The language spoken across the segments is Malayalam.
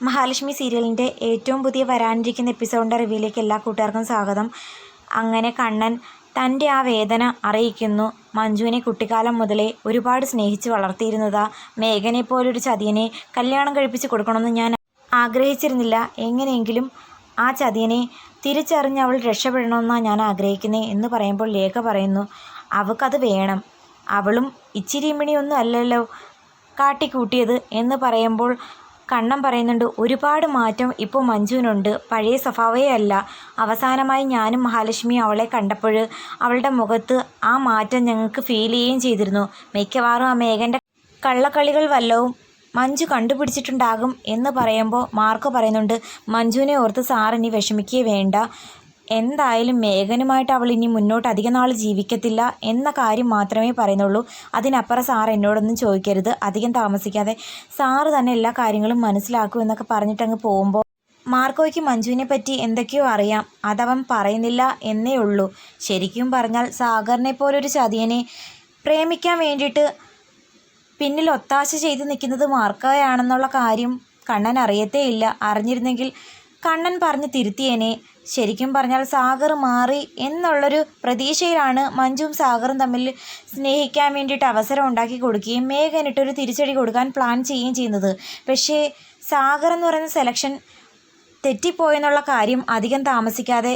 മഹാലക്ഷ്മി സീരിയലിന്റെ ഏറ്റവും പുതിയ വരാനിരിക്കുന്ന എപ്പിസോഡിന്റെ റിവ്യൂയിലേക്ക് എല്ലാ കൂട്ടുകാർക്കും സ്വാഗതം. അങ്ങനെ കണ്ണൻ തന്റെ ആ വേദന അറിയിക്കുന്നു. മഞ്ജുവിനെ കുട്ടിക്കാലം മുതലേ ഒരുപാട് സ്നേഹിച്ച് വളർത്തിയിരുന്നതാ മേഘനെ പോലൊരു ചതിയനെ കല്യാണം കഴിപ്പിച്ച് കൊടുക്കണമെന്ന് ഞാൻ ആഗ്രഹിച്ചിരുന്നില്ല. എങ്ങനെയെങ്കിലും ആ ചതിയനെ തിരിച്ചറിഞ്ഞ് അവൾ രക്ഷപ്പെടണമെന്നാണ് ഞാൻ ആഗ്രഹിക്കുന്നത് എന്ന് പറയുമ്പോൾ ലേഖ പറയുന്നു അവൾക്കത് വേണം. അവളും ഇച്ചിരി മിണിയൊന്നും അല്ലല്ലോ കാട്ടിക്കൂട്ടിയത് എന്ന് പറയുമ്പോൾ കണ്ണൻ പറയുന്നുണ്ട് ഒരുപാട് മാറ്റം ഇപ്പോൾ മഞ്ജുവിനുണ്ട്. പഴയ സ്വഭാവമേ അല്ല അവസാനമായി ഞാനും മഹാലക്ഷ്മി അവളെ കണ്ടപ്പോൾ അവളുടെ മുഖത്ത് ആ മാറ്റം ഞങ്ങൾക്ക് ഫീൽ ചെയ്യുകയും ചെയ്തിരുന്നു. മിക്കവാറും ആ മേഘന്റെ കള്ളക്കളികൾ വല്ലവും മഞ്ജു കണ്ടുപിടിച്ചിട്ടുണ്ടാകും എന്ന് പറയുമ്പോൾ മാർക്ക് പറയുന്നുണ്ട് മഞ്ജുവിനെ ഓർത്ത് സാറിനി വിഷമിക്കുകയേ വേണ്ട. എന്തായാലും മേഘനുമായിട്ട് അവൾ ഇനി മുന്നോട്ട് അധിക നാൾ ജീവിക്കത്തില്ല എന്ന കാര്യം മാത്രമേ പറയുന്നുള്ളൂ. അതിനപ്പുറം സാർ എന്നോടൊന്നും ചോദിക്കരുത്. അധികം താമസിക്കാതെ സാറ് തന്നെ എല്ലാ കാര്യങ്ങളും മനസ്സിലാക്കൂ എന്നൊക്കെ പറഞ്ഞിട്ടങ്ങ് പോകുമ്പോൾ മാർക്കോയ്ക്ക് മഞ്ജുവിനെ പറ്റി എന്തൊക്കെയോ അറിയാം. അതവൻ പറയുന്നില്ല എന്നേ ഉള്ളൂ. ശരിക്കും പറഞ്ഞാൽ സാഗറിനെ പോലൊരു ചതിയനെ പ്രേമിക്കാൻ വേണ്ടിയിട്ട് പിന്നിൽ ഒത്താശ ചെയ്ത് നിൽക്കുന്നത് മാർക്കോയാണെന്നുള്ള കാര്യം കണ്ണൻ അറിയത്തേ ഇല്ല. അറിഞ്ഞിരുന്നെങ്കിൽ കണ്ണൻ പറഞ്ഞ് തിരുത്തിയേനെ. ശരിക്കും പറഞ്ഞാൽ സാഗർ മാറി എന്നുള്ളൊരു പ്രതീക്ഷയിലാണ് മഞ്ജുവും സാഗറും തമ്മിൽ സ്നേഹിക്കാൻ വേണ്ടിയിട്ട് അവസരം ഉണ്ടാക്കി കൊടുക്കുകയും മേഘനിട്ടൊരു തിരിച്ചടി കൊടുക്കാൻ പ്ലാൻ ചെയ്യുകയും ചെയ്യുന്നത്. പക്ഷേ സാഗർ എന്ന് പറയുന്ന സെലക്ഷൻ തെറ്റിപ്പോയെന്നുള്ള കാര്യം അധികം താമസിക്കാതെ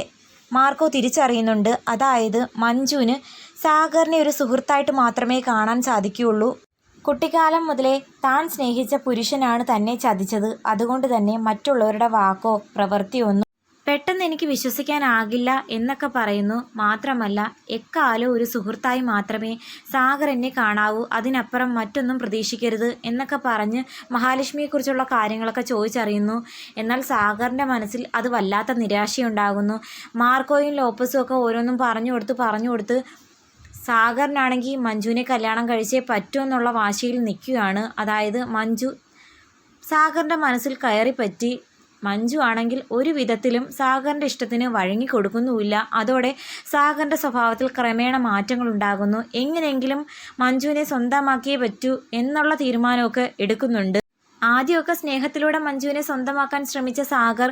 മാർക്കോ തിരിച്ചറിയുന്നുണ്ട്. അതായത് മഞ്ജുവിന് സാഗറിനെ ഒരു സുഹൃത്തായിട്ട് മാത്രമേ കാണാൻ സാധിക്കുകയുള്ളൂ. കുട്ടിക്കാലം മുതലേ താൻ സ്നേഹിച്ച പുരുഷനാണ് തന്നെ ചതിച്ചത്. അതുകൊണ്ട് തന്നെ മറ്റുള്ളവരുടെ വാക്കോ പ്രവൃത്തിയോ ഒന്നും പെട്ടെന്ന് എനിക്ക് വിശ്വസിക്കാനാകില്ല എന്നൊക്കെ പറയുന്നു. മാത്രമല്ല എക്കാലം ഒരു സുഹൃത്തായി മാത്രമേ സാഗർ എന്നെ കാണാവൂ. അതിനപ്പുറം മറ്റൊന്നും പ്രതീക്ഷിക്കരുത് എന്നൊക്കെ പറഞ്ഞ് മഹാലക്ഷ്മിയെക്കുറിച്ചുള്ള കാര്യങ്ങളൊക്കെ ചോദിച്ചറിയുന്നു. എന്നാൽ സാഗറിന്റെ മനസ്സിൽ അത് വല്ലാത്ത നിരാശയുണ്ടാകുന്നു. മാർക്കോയും ലോപ്പസും ഒക്കെ ഓരോന്നും പറഞ്ഞു കൊടുത്ത് പറഞ്ഞു കൊടുത്ത് സാഗറിനാണെങ്കിൽ മഞ്ജുവിനെ കല്യാണം കഴിച്ചേ പറ്റൂ എന്നുള്ള വാശിയിൽ നിൽക്കുകയാണ്. അതായത് മഞ്ജു സാഗറിന്റെ മനസ്സിൽ കയറി പറ്റി മഞ്ജു ആണെങ്കിൽ ഒരു വിധത്തിലും സാഗറിന്റെ ഇഷ്ടത്തിന് വഴങ്ങി കൊടുക്കുന്നുമില്ല. അതോടെ സാഗറിന്റെ സ്വഭാവത്തിൽ ക്രമേണ മാറ്റങ്ങൾ ഉണ്ടാകുന്നു. എങ്ങനെയെങ്കിലും മഞ്ജുവിനെ സ്വന്തമാക്കിയേ പറ്റൂ എന്നുള്ള തീരുമാനമൊക്കെ എടുക്കുന്നുണ്ട്. ആദ്യമൊക്കെ സ്നേഹത്തിലൂടെ മഞ്ജുവിനെ സ്വന്തമാക്കാൻ ശ്രമിച്ച സാഗർ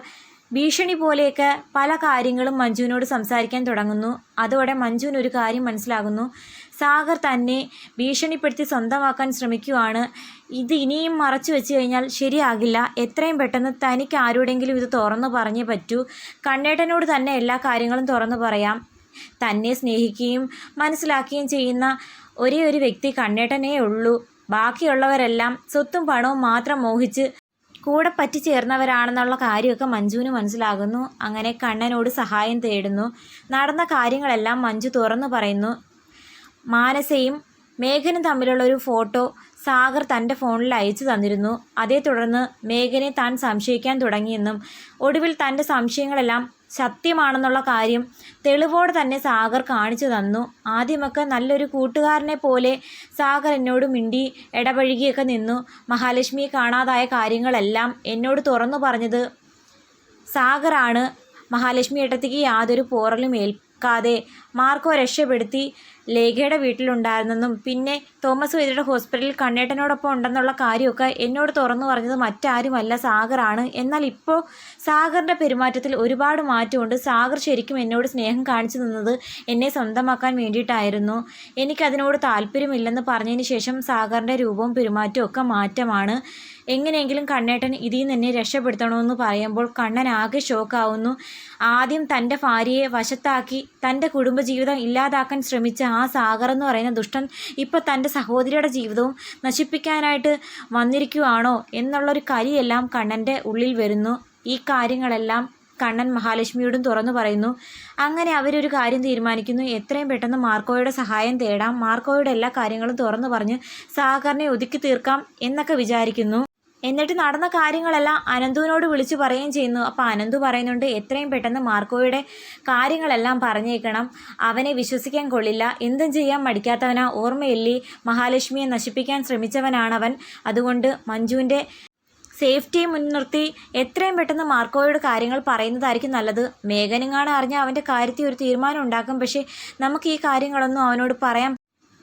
ഭീഷണി പോലെയൊക്കെ പല കാര്യങ്ങളും മഞ്ജുവിനോട് സംസാരിക്കാൻ തുടങ്ങുന്നു. അതോടെ മഞ്ജുവിന് ഒരു കാര്യം മനസ്സിലാകുന്നു. സാഗർ തന്നെ ഭീഷണിപ്പെടുത്തി സ്വന്തമാക്കാൻ ശ്രമിക്കുവാണ്. ഇത് ഇനിയും മറച്ചു വെച്ച് കഴിഞ്ഞാൽ ശരിയാകില്ല. എത്രയും പെട്ടെന്ന് തനിക്ക് ആരോടെങ്കിലും ഇത് തുറന്നു പറഞ്ഞേ പറ്റൂ. കണ്ണേട്ടനോട് തന്നെ എല്ലാ കാര്യങ്ങളും തുറന്നു പറയാം. തന്നെ സ്നേഹിക്കുകയും മനസ്സിലാക്കുകയും ചെയ്യുന്ന ഒരേ ഒരു വ്യക്തി കണ്ണേട്ടനേ ഉള്ളൂ. ബാക്കിയുള്ളവരെല്ലാം സ്വത്തും പണവും മാത്രം മോഹിച്ച് കൂടെ പറ്റിച്ചേർന്നവരാണെന്നുള്ള കാര്യമൊക്കെ മഞ്ജുവിന് മനസ്സിലാകുന്നു. അങ്ങനെ കണ്ണനോട് സഹായം തേടുന്നു. നടന്ന കാര്യങ്ങളെല്ലാം മഞ്ജു തുറന്നു പറയുന്നു. മാനസയും മേഘനും തമ്മിലുള്ള ഒരു ഫോട്ടോ സാഗർ തന്റെ ഫോണിൽ അയച്ചു തന്നിരുന്നു. അതേ തുടർന്ന് മേഘനെ താൻ സംശയിക്കാൻ തുടങ്ങിയെന്നും ഒടുവിൽ തന്റെ സംശയങ്ങളെല്ലാം സത്യമാണെന്നുള്ള കാര്യം തെളിവോടെ തന്നെ സാഗർ കാണിച്ചു തന്നു. ആദ്യമൊക്കെ നല്ലൊരു കൂട്ടുകാരനെ പോലെ സാഗർ എന്നോട് മിണ്ടി ഇടപഴകിയൊക്കെ നിന്നു. മഹാലക്ഷ്മിയെ കാണാതായ കാര്യങ്ങളെല്ലാം എന്നോട് തുറന്നു പറഞ്ഞത് സാഗറാണ്. മഹാലക്ഷ്മി ഏട്ടത്തിക്ക് യാതൊരു പോറലും ഏൽക്കാതെ മാർക്കോ രക്ഷപ്പെടുത്തി ലേഖയുടെ വീട്ടിലുണ്ടായിരുന്നെന്നും പിന്നെ തോമസ് വൈദ്യരുടെ ഹോസ്പിറ്റലിൽ കണ്ണേട്ടനോടൊപ്പം ഉണ്ടെന്നുള്ള കാര്യമൊക്കെ എന്നോട് തുറന്നു പറഞ്ഞത് മറ്റാരുമല്ല സാഗറാണ്. എന്നാൽ ഇപ്പോൾ സാഗറിന്റെ പെരുമാറ്റത്തിൽ ഒരുപാട് മാറ്റമുണ്ട്. സാഗർ ശരിക്കും എന്നോട് സ്നേഹം കാണിച്ചു നിന്നത് എന്നെ സ്വന്തമാക്കാൻ വേണ്ടിയിട്ടായിരുന്നു. എനിക്കതിനോട് താല്പര്യമില്ലെന്ന് പറഞ്ഞതിന് ശേഷം സാഗറിന്റെ രൂപവും പെരുമാറ്റവും ഒക്കെ മാറ്റമാണ്. എങ്ങനെയെങ്കിലും കണ്ണേട്ടൻ ഇതിൽ നിന്ന് എന്നെ രക്ഷപ്പെടുത്തണമെന്ന് പറയുമ്പോൾ കണ്ണൻ ആകെ ഷോക്കാവുന്നു ആദ്യം തന്റെ ഭാര്യയെ വശത്താക്കി തന്റെ കുടുംബജീവിതം ഇല്ലാതാക്കാൻ ശ്രമിച്ച ആ സാഗർ എന്ന് പറയുന്ന ദുഷ്ടൻ ഇപ്പോൾ തന്റെ സഹോദരിയുടെ ജീവിതവും നശിപ്പിക്കാനായിട്ട് വന്നിരിക്കുവാണോ എന്നുള്ളൊരു കരിയെല്ലാം കണ്ണന്റെ ഉള്ളിൽ വരുന്നു. ഈ കാര്യങ്ങളെല്ലാം കണ്ണൻ മഹാലക്ഷ്മിയോടും തുറന്നു പറയുന്നു. അങ്ങനെ അവരൊരു കാര്യം തീരുമാനിക്കുന്നു. എത്രയും പെട്ടെന്ന് മാർക്കോയുടെ സഹായം തേടാം. മാർക്കോയുടെ എല്ലാ കാര്യങ്ങളും തുറന്നു പറഞ്ഞ് സാഗറിനെ ഒതുക്കി തീർക്കാം എന്നൊക്കെ വിചാരിക്കുന്നു. എന്നിട്ട് നടന്ന കാര്യങ്ങളെല്ലാം അനന്തുവിനോട് വിളിച്ചു പറയുകയും ചെയ്യുന്നു. അപ്പോൾ അനന്തു പറയുന്നുണ്ട് എത്രയും പെട്ടെന്ന് മാർക്കോയുടെ കാര്യങ്ങളെല്ലാം പറഞ്ഞേക്കണം. അവനെ വിശ്വസിക്കാൻ കൊള്ളില്ല. എന്തും ചെയ്യാൻ മടിക്കാത്തവനാ. ഓർമ്മയില്ലേ? മഹാലക്ഷ്മിയെ നശിപ്പിക്കാൻ ശ്രമിച്ചവനാണവൻ. അതുകൊണ്ട് മഞ്ജുവിന്റെ സേഫ്റ്റിയെ മുൻനിർത്തി എത്രയും പെട്ടെന്ന് മാർക്കോയോട് കാര്യങ്ങൾ പറയുന്നതായിരിക്കും നല്ലത്. മേഘനങ്ങാണ് അറിഞ്ഞാൽ അവന്റെ കാര്യത്തിൽ ഒരു തീരുമാനം ഉണ്ടാക്കും. പക്ഷേ നമുക്ക് ഈ കാര്യങ്ങളൊന്നും അവനോട് പറയാൻ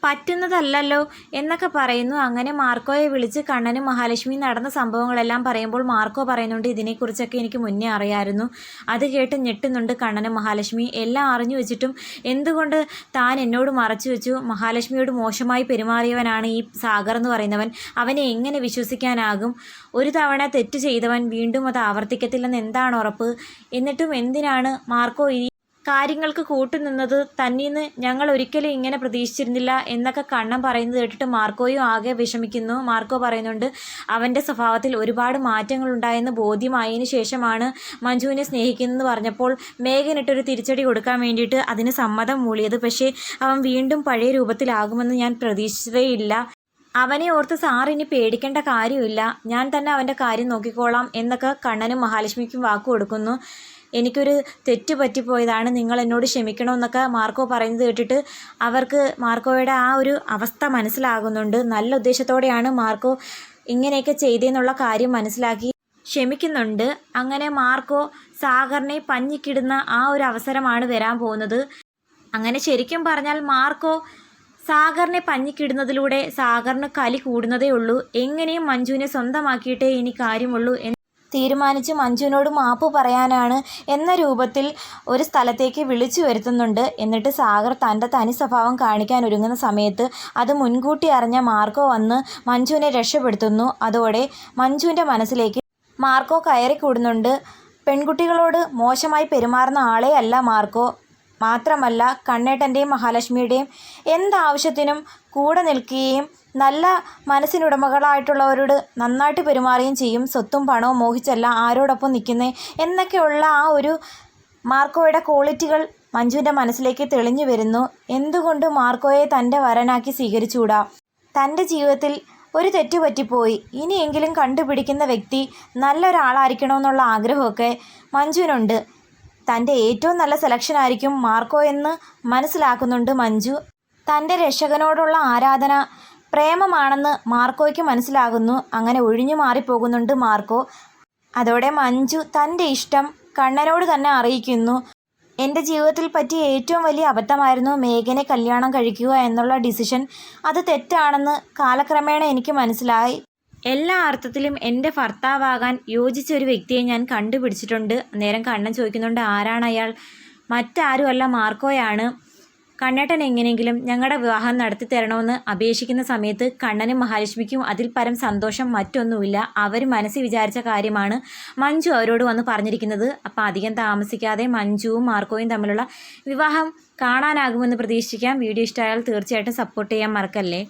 പറ്റുന്നതല്ലല്ലോ എന്നൊക്കെ പറയുന്നു. അങ്ങനെ മാർക്കോയെ വിളിച്ച് കണ്ണനും മഹാലക്ഷ്മി നടന്ന സംഭവങ്ങളെല്ലാം പറയുമ്പോൾ മാർക്കോ പറയുന്നുണ്ട് ഇതിനെക്കുറിച്ചൊക്കെ എനിക്ക് മുന്നേ അറിയായിരുന്നു. അത് കേട്ട് ഞെട്ടുന്നുണ്ട് കണ്ണനും മഹാലക്ഷ്മി. എല്ലാം അറിഞ്ഞു വെച്ചിട്ടും എന്തുകൊണ്ട് താൻ എന്നോട് മറച്ചു വെച്ചു? മഹാലക്ഷ്മിയോട് മോശമായി പെരുമാറിയവനാണ് ഈ സാഗർ എന്ന് പറയുന്നവൻ. അവനെ എങ്ങനെ വിശ്വസിക്കാനാകും? ഒരു തവണ തെറ്റ് ചെയ്തവൻ വീണ്ടും അത് ആവർത്തിക്കത്തില്ലെന്ന് എന്താണ് ഉറപ്പ്? എന്നിട്ടും എന്തിനാണ് മാർക്കോ ഈ കാര്യങ്ങൾക്ക് കൂട്ടുനിന്നത് തന്നീന്ന് ഞങ്ങൾ ഒരിക്കലും ഇങ്ങനെ പ്രതീക്ഷിച്ചിരുന്നില്ല എന്നൊക്കെ കണ്ണം പറയുന്നത് കേട്ടിട്ട് മാർക്കോയും ആകെ വിഷമിക്കുന്നു. മാർക്കോ പറയുന്നുണ്ട് അവന്റെ സ്വഭാവത്തിൽ ഒരുപാട് മാറ്റങ്ങൾ ഉണ്ടായെന്ന് ബോധ്യമായതിന് ശേഷമാണ് മഞ്ജുവിനെ സ്നേഹിക്കുന്നതെന്ന് പറഞ്ഞപ്പോൾ മേഘനിട്ടൊരു തിരിച്ചടി കൊടുക്കാൻ വേണ്ടിയിട്ട് അതിന് സമ്മതം മൂളിയത്. പക്ഷേ അവൻ വീണ്ടും പഴയ രൂപത്തിലാകുമെന്ന് ഞാൻ പ്രതീക്ഷിച്ചതേയില്ല. അവനെ ഓർത്ത് സാർ ഇനി പേടിക്കേണ്ട കാര്യമില്ല ഞാൻ തന്നെ അവന്റെ കാര്യം നോക്കിക്കോളാം എന്നൊക്കെ കണ്ണനും മഹാലക്ഷ്മിക്കും വാക്കു കൊടുക്കുന്നു. എനിക്കൊരു തെറ്റ് പറ്റിപ്പോയതാണ്. നിങ്ങൾ എന്നോട് ക്ഷമിക്കണമെന്നൊക്കെ മാർക്കോ പറയുന്നത് കേട്ടിട്ട് അവർക്ക് മാർക്കോയുടെ ആ ഒരു അവസ്ഥ മനസ്സിലാകുന്നുണ്ട്. നല്ല ഉദ്ദേശത്തോടെയാണ് മാർക്കോ ഇങ്ങനെയൊക്കെ ചെയ്തതെന്നുള്ള കാര്യം മനസ്സിലാക്കി ക്ഷമിക്കുന്നുണ്ട്. അങ്ങനെ മാർക്കോ സാഗറിനെ പഞ്ഞിക്കിടുന്ന ആ ഒരു അവസരമാണ് വരാൻ പോകുന്നത്. അങ്ങനെ ശരിക്കും പറഞ്ഞാൽ മാർക്കോ സാഗറിനെ പഞ്ഞിക്കിടുന്നതിലൂടെ സാഗറിന് കലി കൂടുന്നതേ ഉള്ളൂ. എങ്ങനെയും മഞ്ജുവിനെ സ്വന്തമാക്കിയിട്ടേ ഇനി കാര്യമുള്ളൂ തീരുമാനിച്ച് മഞ്ജുവിനോട് മാപ്പ് പറയാനാണ് എന്ന രൂപത്തിൽ ഒരു സ്ഥലത്തേക്ക് വിളിച്ചു വരുത്തുന്നുണ്ട്. എന്നിട്ട് സാഗർ തന്റെ തനി സ്വഭാവം കാണിക്കാൻ ഒരുങ്ങുന്ന സമയത്ത് അത് മുൻകൂട്ടി അറിഞ്ഞ മാർക്കോ വന്ന് മഞ്ജുവിനെ രക്ഷപ്പെടുത്തുന്നു. അതോടെ മഞ്ജുവിന്റെ മനസ്സിലേക്ക് മാർക്കോ കയറി കൂടുന്നുണ്ട് പെൺകുട്ടികളോട് മോശമായി പെരുമാറുന്ന ആളേ അല്ല മാർക്കോ. മാത്രമല്ല കണ്ണേട്ടന്റെയും മഹാലക്ഷ്മിയുടെയും എന്താവശ്യത്തിനും കൂടെ നിൽക്കുകയും നല്ല മനസ്സിനുടമകളായിട്ടുള്ളവരോട് നന്നായിട്ട് പെരുമാറുകയും ചെയ്യും. സ്വത്തും പണവും മോഹിച്ചല്ല ആരോടൊപ്പം നിൽക്കുന്നേ എന്നൊക്കെയുള്ള ആ ഒരു മാർക്കോയുടെ ക്വാളിറ്റികൾ മഞ്ജുവിന്റെ മനസ്സിലേക്ക് തെളിഞ്ഞു വരുന്നു. എന്തുകൊണ്ട് മാർക്കോയെ തന്റെ വരനാക്കി സ്വീകരിച്ചുകൂടാ? തന്റെ ജീവിതത്തിൽ ഒരു തെറ്റ് പറ്റിപ്പോയി. ഇനിയെങ്കിലും കണ്ടുപിടിക്കുന്ന വ്യക്തി നല്ലൊരാളായിരിക്കണമെന്നുള്ള ആഗ്രഹമൊക്കെ മഞ്ജുവിനുണ്ട്. തന്റെ ഏറ്റവും നല്ല സെലക്ഷൻ ആയിരിക്കും മാർക്കോ എന്ന് മനസ്സിലാക്കുന്നുണ്ട് മഞ്ജു. തന്റെ രക്ഷകനോടുള്ള ആരാധന പ്രേമമാണെന്ന് മാർക്കോയ്ക്ക് മനസ്സിലാകുന്നു. അങ്ങനെ ഒഴിഞ്ഞു മാറിപ്പോകുന്നുണ്ട് മാർക്കോ. അതോടെ മഞ്ജു തന്റെ ഇഷ്ടം കണ്ണനോട് തന്നെ അറിയിക്കുന്നു. എന്റെ ജീവിതത്തിൽ പറ്റിയ ഏറ്റവും വലിയ അബദ്ധമായിരുന്നു മേഘനെ കല്യാണം കഴിക്കുക എന്നുള്ള ഡിസിഷൻ. അത് തെറ്റാണെന്ന് കാലക്രമേണ എനിക്ക് മനസ്സിലായി. എല്ലാ അർത്ഥത്തിലും എന്റെ ഭർത്താവാകാൻ യോജിച്ച ഒരു വ്യക്തിയെ ഞാൻ കണ്ടുപിടിച്ചിട്ടുണ്ട്. നേരം കണ്ണൻ ചോദിക്കുന്നുണ്ട് ആരാണ് അയാൾ? മറ്റാരുമല്ല മാർക്കോയാണ്. കണ്ണേട്ടൻ എങ്ങനെയെങ്കിലും ഞങ്ങളുടെ വിവാഹം നടത്തി തരണമെന്ന് അപേക്ഷിക്കുന്ന സമയത്ത് കണ്ണനും മഹാലക്ഷ്മിക്കും അതിൽ പരം സന്തോഷം മറ്റൊന്നുമില്ല. അവർ മനസ്സിൽ വിചാരിച്ച കാര്യമാണ് മഞ്ജു അവരോട് വന്ന് പറഞ്ഞിരിക്കുന്നത്. അപ്പം അധികം താമസിക്കാതെ മഞ്ജുവും മാർക്കോയും തമ്മിലുള്ള വിവാഹം കാണാനാകുമെന്ന് പ്രതീക്ഷിക്കാം. വീഡിയോ ഇഷ്ടമായാൽ തീർച്ചയായിട്ടും സപ്പോർട്ട് ചെയ്യാൻ മറക്കല്ലേ.